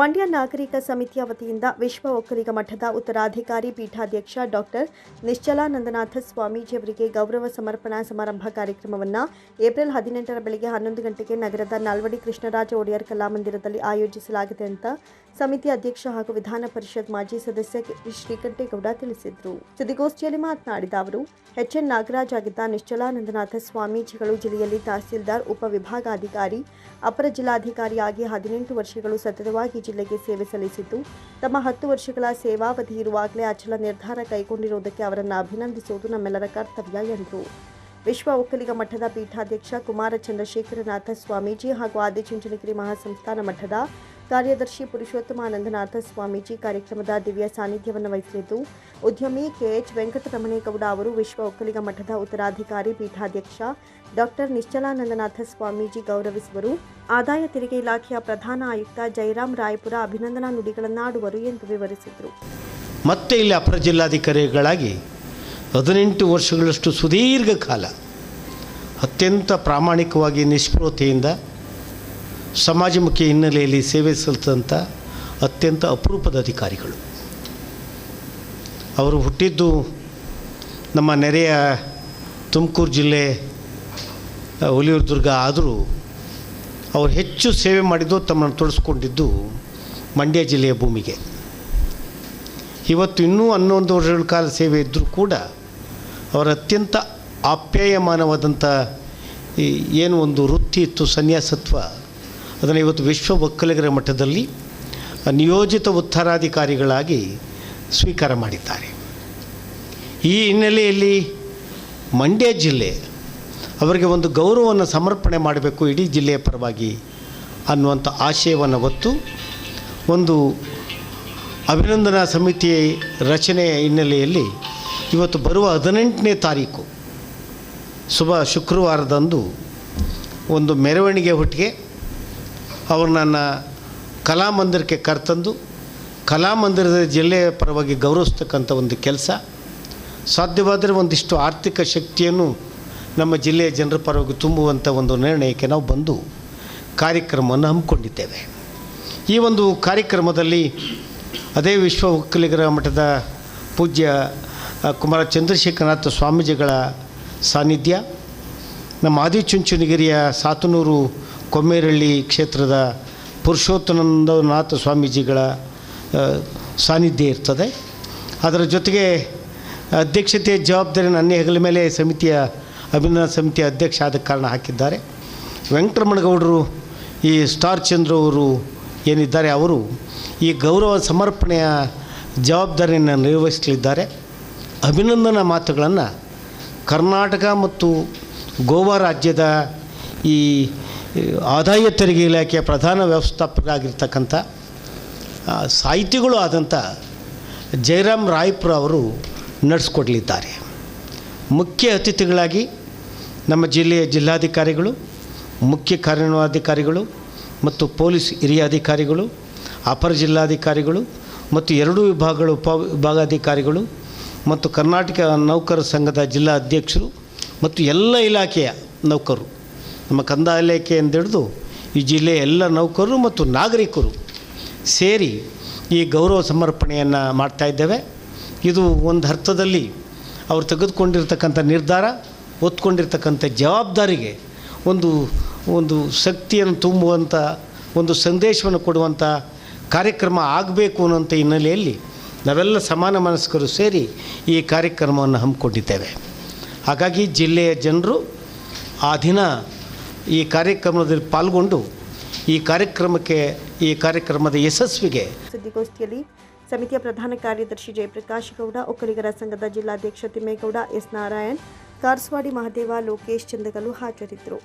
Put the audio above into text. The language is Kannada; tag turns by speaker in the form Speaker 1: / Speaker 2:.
Speaker 1: ಮಂಡ್ಯ ನಾಗರಿಕ ಸಮಿತಿಯ ವತಿಯಿಂದ ವಿಶ್ವ ಒಕ್ಕಲಿಗ ಮಠದ ಉತ್ತರಾಧಿಕಾರಿ ಪೀಠಾಧ್ಯಕ್ಷ ಡಾಕ್ಟರ್ ನಿಶ್ಚಲಾನಂದನಾಥ ಸ್ವಾಮೀಜಿಯವರಿಗೆ ಗೌರವ ಸಮರ್ಪಣಾ ಸಮಾರಂಭ ಕಾರ್ಯಕ್ರಮವನ್ನು ಏಪ್ರಿಲ್ ಹದಿನೆಂಟರ ಬೆಳಗ್ಗೆ ಹನ್ನೊಂದು ಗಂಟೆಗೆ ನಗರದ ನಾಲ್ವಡಿ ಕೃಷ್ಣರಾಜ ಒಡೆಯರ್ ಕಲಾಮಂದಿರದಲ್ಲಿ ಆಯೋಜಿಸಲಾಗಿದೆ ಅಂತ ಸಮಿತಿ ಅಧ್ಯಕ್ಷ ಹಾಗೂ ವಿಧಾನ ಪರಿಷತ್ ಮಾಜಿ ಸದಸ್ಯ. ಶ್ರೀಕಂಠೇಗೌಡ ತಿಳಿಸಿದರು ಸುದ್ದಿಗೋಷ್ಠಿಯಲ್ಲಿ ಮಾತನಾಡಿದ ಅವರು, ಎಚ್ಎನ್ ನಾಗರಾಜ್ ಆಗಿದ್ದ ನಿಶ್ಚಲಾನಂದನಾಥ ಸ್ವಾಮೀಜಿಗಳು ಜಿಲ್ಲೆಯಲ್ಲಿ ತಹಸೀಲ್ದಾರ್, ಉಪವಿಭಾಗಾಧಿಕಾರಿ, ಅಪರ ಜಿಲ್ಲಾಧಿಕಾರಿಯಾಗಿ ಹದಿನೆಂಟು ವರ್ಷಗಳು ಸತತವಾಗಿ ಜಿಲ್ಲೆಗೆ ಸೇವೆ ಸಲ್ಲಿಸಿದ್ದು. ತಮ್ಮ ಹತ್ತು ವರ್ಷಗಳ ಸೇವಾವಧಿ ಇರುವಾಗಲೇ ಅಚಲ ನಿರ್ಧಾರ ಕೈಗೊಂಡಿರುವುದಕ್ಕೆ ಅವರನ್ನು ಅಭಿನಂದಿಸುವುದು ನಮ್ಮೆಲ್ಲರ ಕರ್ತವ್ಯ, ಎಂದರು. ವಿಶ್ವ ಒಕ್ಕಲಿಗ ಮಠದ ಪೀಠಾಧ್ಯಕ್ಷ ಕುಮಾರ ಚಂದ್ರಶೇಖರನಾಥ ಸ್ವಾಮೀಜಿ ಹಾಗೂ ಆದಿಚುಂಚನಗಿರಿ ಮಹಾಸಂಸ್ಥಾನ ಮಠದ ಕಾರ್ಯದರ್ಶಿ ಪುರುಷೋತ್ತಮಾನಂದನಾಥ ಸ್ವಾಮೀಜಿ ಕಾರ್ಯಕ್ರಮದ ದಿವ್ಯ ಸಾನ್ನಿಧ್ಯವನ್ನು ವಹಿಸಲಿದ್ದು, ಉದ್ಯಮಿ ಕೆಎಚ್ ವೆಂಕಟರಮಣೇಗೌಡ ಅವರು ವಿಶ್ವ ಒಕ್ಕಲಿಗ ಮಠದ ಉತ್ತರಾಧಿಕಾರಿ ಪೀಠಾಧ್ಯಕ್ಷ ಡಾಕ್ಟರ್ ನಿಶ್ಚಲಾನಂದನಾಥ ಸ್ವಾಮೀಜಿ ಗೌರವಿಸುವರು. ಆದಾಯ ತೆರಿಗೆ ಇಲಾಖೆಯ ಪ್ರಧಾನ ಆಯುಕ್ತ ಜಯರಾಮ್ ರಾಯಪುರ ಅಭಿನಂದನಾ ನುಡಿಗಳನ್ನಾಡುವರು ಎಂದು ವಿವರಿಸಿದರು.
Speaker 2: ಮತ್ತೆ ಇಲ್ಲಿ ಅಪರ ಜಿಲ್ಲಾಧಿಕಾರಿಗಳಾಗಿ ಹದಿನೆಂಟು ವರ್ಷಗಳಷ್ಟು ಸುದೀರ್ಘ ಕಾಲ ಅತ್ಯಂತ ಪ್ರಾಮಾಣಿಕವಾಗಿ ನಿಷ್ಪ್ರತೆಯಿಂದ ಸಮಾಜಮುಖಿ ಹಿನ್ನೆಲೆಯಲ್ಲಿ ಸೇವೆ ಸಲ್ಲಿಸಿದಂಥ ಅತ್ಯಂತ ಅಪರೂಪದ ಅಧಿಕಾರಿಗಳು. ಅವರು ಹುಟ್ಟಿದ್ದು ನಮ್ಮ ನೆರೆಯ ತುಮಕೂರು ಜಿಲ್ಲೆ ಹುಲಿಯೂರು ದುರ್ಗ ಆದರೂ ಅವರು ಹೆಚ್ಚು ಸೇವೆ ಮಾಡಿದ್ದು ತಮ್ಮನ್ನು ತೊಡಸ್ಕೊಂಡಿದ್ದು ಮಂಡ್ಯ ಜಿಲ್ಲೆಯ ಭೂಮಿಗೆ. ಇವತ್ತು ಇನ್ನೂ ಹನ್ನೊಂದು ವರ್ಷಗಳ ಕಾಲ ಸೇವೆ ಇದ್ದರೂ ಕೂಡ ಅವರ ಅತ್ಯಂತ ಆಪ್ಯಾಯಮಾನವಾದಂಥ ಏನು ಒಂದು ವೃತ್ತಿ ಇತ್ತು ಸನ್ಯಾಸತ್ವ ಅದನ್ನು ಇವತ್ತು ವಿಶ್ವ ಒಕ್ಕಲಿಗರ ಮಟ್ಟದಲ್ಲಿ ನಿಯೋಜಿತ ಉತ್ತರಾಧಿಕಾರಿಗಳಾಗಿ ಸ್ವೀಕಾರ ಮಾಡಿದ್ದಾರೆ. ಈ ಹಿನ್ನೆಲೆಯಲ್ಲಿ ಮಂಡ್ಯ ಜಿಲ್ಲೆ ಅವರಿಗೆ ಒಂದು ಗೌರವವನ್ನು ಸಮರ್ಪಣೆ ಮಾಡಬೇಕು ಇಡೀ ಜಿಲ್ಲೆಯ ಪರವಾಗಿ ಅನ್ನುವಂಥ ಆಶಯವನ್ನು ಹೊತ್ತು ಒಂದು ಅಭಿನಂದನಾ ಸಮಿತಿ ರಚನೆಯ ಹಿನ್ನೆಲೆಯಲ್ಲಿ ಇವತ್ತು ಬರುವ ಹದಿನೆಂಟನೇ ತಾರೀಕು ಶುಭ ಶುಕ್ರವಾರದಂದು ಒಂದು ಮೆರವಣಿಗೆ ಒಟ್ಟಿಗೆ ಅವ್ರನ್ನ ಕಲಾಮಂದಿರಕ್ಕೆ ಕರೆತಂದು ಕಲಾಮಂದಿರದ ಜಿಲ್ಲೆಯ ಪರವಾಗಿ ಗೌರವಿಸ್ತಕ್ಕಂಥ ಒಂದು ಕೆಲಸ. ಸಾಧ್ಯವಾದರೆ ಒಂದಿಷ್ಟು ಆರ್ಥಿಕ ಶಕ್ತಿಯನ್ನು ನಮ್ಮ ಜಿಲ್ಲೆಯ ಜನರ ಪರವಾಗಿ ತುಂಬುವಂಥ ಒಂದು ನಿರ್ಣಯಕ್ಕೆ ನಾವು ಬಂದು ಕಾರ್ಯಕ್ರಮವನ್ನು ಹಮ್ಮಿಕೊಂಡಿದ್ದೇವೆ. ಈ ಒಂದು ಕಾರ್ಯಕ್ರಮದಲ್ಲಿ ಅದೇ ವಿಶ್ವ ಒಕ್ಕಲಿಗರ ಮಠದ ಪೂಜ್ಯ ಕುಮಾರ ಚಂದ್ರಶೇಖರನಾಥ ಸ್ವಾಮೀಜಿಗಳ ಸಾನ್ನಿಧ್ಯ, ನಮ್ಮ ಆದಿಚುಂಚುನಗಿರಿಯ ಸಾತನೂರು ಕೊಮ್ಮೇರಳ್ಳಿ ಕ್ಷೇತ್ರದ ಪುರುಷೋತ್ತನಂದನಾಥ ಸ್ವಾಮೀಜಿಗಳ ಸಾನ್ನಿಧ್ಯ ಇರ್ತದೆ. ಅದರ ಜೊತೆಗೆ ಅಧ್ಯಕ್ಷತೆಯ ಜವಾಬ್ದಾರಿ ನನ್ನ ಹೆಗಲ ಮೇಲೆ ಸಮಿತಿಯ, ಅಭಿನಂದನಾ ಸಮಿತಿಯ ಅಧ್ಯಕ್ಷ ಆದ ಕಾರಣ ಹಾಕಿದ್ದಾರೆ. ವೆಂಕಟರಮಣಗೌಡರು, ಈ ಸ್ಟಾರ್ ಚಂದ್ರ ಅವರು ಏನಿದ್ದಾರೆ, ಅವರು ಈ ಗೌರವ ಸಮರ್ಪಣೆಯ ಜವಾಬ್ದಾರಿಯನ್ನು ನಿರ್ವಹಿಸಲಿದ್ದಾರೆ. ಅಭಿನಂದನಾ ಮಾತುಗಳನ್ನು ಕರ್ನಾಟಕ ಮತ್ತು ಗೋವಾ ರಾಜ್ಯದ ಈ ಆದಾಯ ತೆರಿಗೆ ಇಲಾಖೆಯ ಪ್ರಧಾನ ವ್ಯವಸ್ಥಾಪಕರಾಗಿರ್ತಕ್ಕಂಥ ಸಾಹಿತಿಗಳು ಆದಂಥ ಜಯರಾಮ್ ರಾಯ್ಪುರ ಅವರು ನಡೆಸ್ಕೊಡ್ಲಿದ್ದಾರೆ. ಮುಖ್ಯ ಅತಿಥಿಗಳಾಗಿ ನಮ್ಮ ಜಿಲ್ಲೆಯ ಜಿಲ್ಲಾಧಿಕಾರಿಗಳು, ಮುಖ್ಯ ಕಾರ್ಯನಿರ್ವಹಣಾಧಿಕಾರಿಗಳು ಮತ್ತು ಪೊಲೀಸ್ ಹಿರಿಯ ಅಧಿಕಾರಿಗಳು, ಅಪರ ಜಿಲ್ಲಾಧಿಕಾರಿಗಳು ಮತ್ತು ಎರಡೂ ವಿಭಾಗಗಳ ಉಪ ವಿಭಾಗಾಧಿಕಾರಿಗಳು ಮತ್ತು ಕರ್ನಾಟಕ ನೌಕರ ಸಂಘದ ಜಿಲ್ಲಾ ಅಧ್ಯಕ್ಷರು ಮತ್ತು ಎಲ್ಲ ಇಲಾಖೆಯ ನೌಕರರು. ನಮ್ಮ ಕಂದಾಯ ಇಲಾಖೆಯಿಂದ ಹಿಡಿದು ಈ ಜಿಲ್ಲೆಯ ಎಲ್ಲ ನೌಕರರು ಮತ್ತು ನಾಗರಿಕರು ಸೇರಿ ಈ ಗೌರವ ಸಮರ್ಪಣೆಯನ್ನು ಮಾಡ್ತಾ ಇದ್ದೇವೆ. ಇದು ಒಂದು ಅರ್ಥದಲ್ಲಿ ಅವರು ತೆಗೆದುಕೊಂಡಿರ್ತಕ್ಕಂಥ ನಿರ್ಧಾರ, ಒತ್ಕೊಂಡಿರ್ತಕ್ಕಂಥ ಜವಾಬ್ದಾರಿಗೆ ಒಂದು ಒಂದು ಶಕ್ತಿಯನ್ನು ತುಂಬುವಂಥ, ಒಂದು ಸಂದೇಶವನ್ನು ಕೊಡುವಂಥ ಕಾರ್ಯಕ್ರಮ ಆಗಬೇಕು ಅನ್ನೋಂಥ ಹಿನ್ನೆಲೆಯಲ್ಲಿ ನಾವೆಲ್ಲ ಸಮಾನ ಮನಸ್ಕರು ಸೇರಿ ಈ ಕಾರ್ಯಕ್ರಮವನ್ನು ಹಮ್ಮಿಕೊಂಡಿದ್ದೇವೆ. ಹಾಗಾಗಿ ಜಿಲ್ಲೆಯ ಜನರು ಆ ದಿನ ಈ ಕಾರ್ಯಕ್ರಮದಲ್ಲಿ ಪಾಲ್ಗೊಂಡು ಈ ಕಾರ್ಯಕ್ರಮಕ್ಕೆ, ಈ ಕಾರ್ಯಕ್ರಮದ ಯಶಸ್ವಿಗೆ
Speaker 1: ಸುದ್ದಿಗೋಷ್ಠಿಯಲ್ಲಿ ಸಮಿತಿಯ ಪ್ರಧಾನ ಕಾರ್ಯದರ್ಶಿ ಜಯಪ್ರಕಾಶ್ ಗೌಡ, ಒಕ್ಕಲಿಗರ ಸಂಘದ ಜಿಲ್ಲಾಧ್ಯಕ್ಷ ತಿಮ್ಮೇಗೌಡ, ಎಸ್ ನಾರಾಯಣ್, ಕಾರ್ಸ್ವಾಡಿ ಮಹದೇವ, ಲೋಕೇಶ್ ಚಂದಗಲು ಹಾಜರಿದ್ದರು.